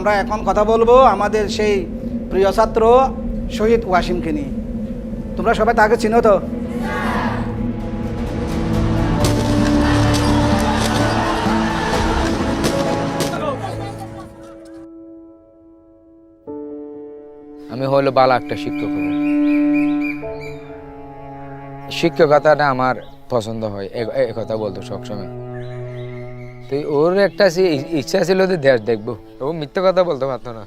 আমরা এখন কথা বলব আমাদের সেই প্রিয় ছাত্র শহীদ ওয়াসিমকে নিয়ে। তোমরা সবাই তাকে চিনো তো? আমি হলো বালা একটা শিক্ষক হব। শিক্ষকতাটা আমার পছন্দ হয় এ- কথা বলতো সবসময়। তো ওর একটা ইচ্ছা ছিল যে দেশ দেখব। ও মিথ্যে কথা বলতে পারতো না।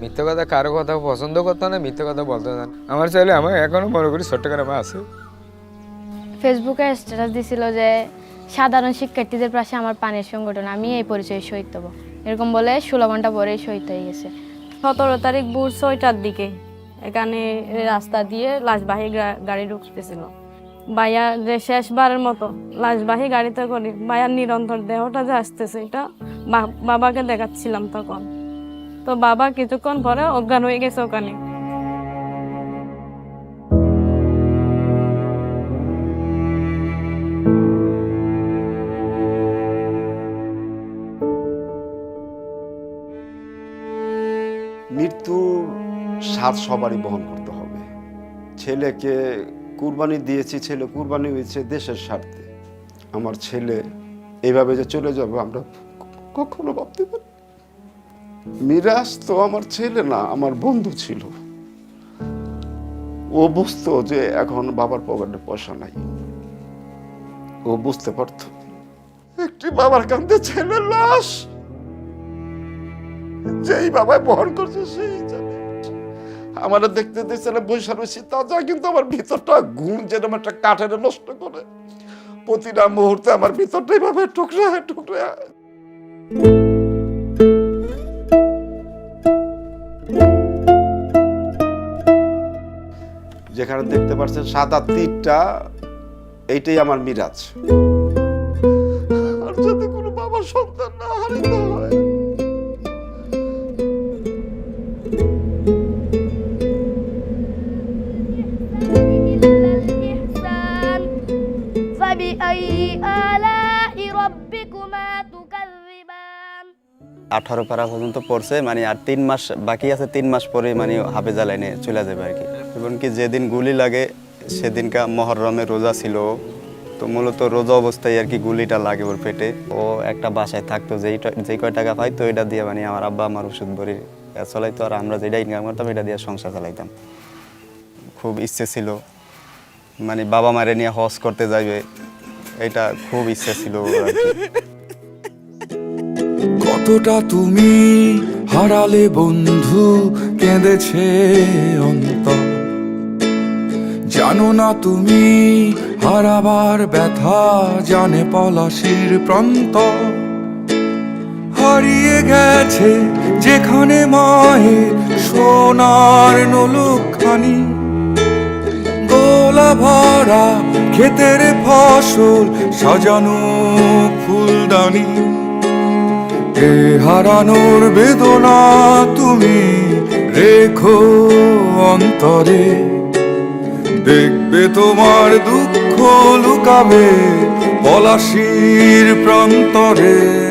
মিথ্যে কথা কারও কথা পছন্দ করতো না মিথ্যে কথা বলতো না। আমার ছেলে আমার এখনও মনে করি ছোট্ট করে আমার আছে। ফেসবুকে স্ট্যাটাস দিছিল যে সাধারণ শিক্ষার্থীদের পাশে আমার পানির সংগঠন আমি এই পরিচয়ে শহীদ হব। এরকম বলে ষোলো ঘণ্টা পরেই শহীদ হয়ে গেছে। সতেরো তারিখ ভোর ছয়টার দিকে এখানে রাস্তা দিয়ে লাশবাহী গা- গাড়ি ঢুকতেছিল। ভাইয়া যে শেষবারের মতো লাশবাহী গাড়িতে করে, ভাইয়ার নিরন্তর দেহটা যে আসতেছে, এটা বাবাকে দেখাচ্ছিলাম তখন। তো বাবা কিছুক্ষণ পরে অজ্ঞান হয়ে গেছে ওখানে। মৃত্যুর স্বাদ সবারই বহন করতে হবে। ছেলেকে কুরবানি দিয়েছি ছেলে, কুরবানি হয়েছে দেশের স্বার্থে। আমার ছেলে এইভাবে যে চলে যাবে, আমরা কখনো ভাবতে পারি মিরাজ তো আমার ছেলে না, আমার বন্ধু ছিল। ও বুঝতো যে এখন বাবার পকেটে পয়সা নাই। ও বুঝতে পারতো। একটি বাবার কান্দে ছেলের লাশ, যেই বাবায় বহন করছে সেই জানে আমার দেখতে দেখতে বৈশা রয়েছি তাজা কিন্তু আমার ভিতরটা ঘুম যেরকম একটা কাঠের নষ্ট করে। প্রতিটা মুহূর্তে আমার ভিতরটা এইভাবে টুকরা টুকরা। যেখানে দেখতে পাচ্ছেন সাদা তীরটা, এইটাই আমার মিরাজ। আর যাতে কোনো বাবার সন্তান না হারিত আঠারো পারা পর্যন্ত পড়ছে মানে আর তিন মাস বাকি আছে, তিন মাস পরে মানে হাফেজা লাইনে চলে যাবে আর কি। এমনকি যেদিন গুলি লাগে, সেদিনকা মহরমে রোজা ছিল। তো মূলত রোজা অবস্থায় আর কি গুলিটা লাগে ওর পেটে। ও একটা বাসায় থাকতো, যেই যেই কয় টাকা পাইতো এটা দিয়ে মানে আমার আব্বা আমার ওষুধ ভরি চলাইতো আর আমরা যেটা ইনকাম করতাম, এটা দিয়ে সংসার চালাইতাম। খুব ইচ্ছে ছিল। মানে বাবা মারে নিয়ে হজ করতে যাইবে। এটা খুব ইচ্ছে ছিল। কতটা তুমি হারালে বন্ধু কেঁদেছে অন্তর? জানো না তুমি হারাবার ব্যথা, জানে পলাশির প্রান্ত। হারিয়ে গেছে যেখানে মায়ের সোনার নলুকখানি গোলা ভরা ক্ষেতের ফসল সাজানো ফুলদানি। এ হারানোর বেদনা তুমি রেখো অন্তরে। দেখবে তোমার দুঃখ লুকাবে পলাশির প্রান্তরে।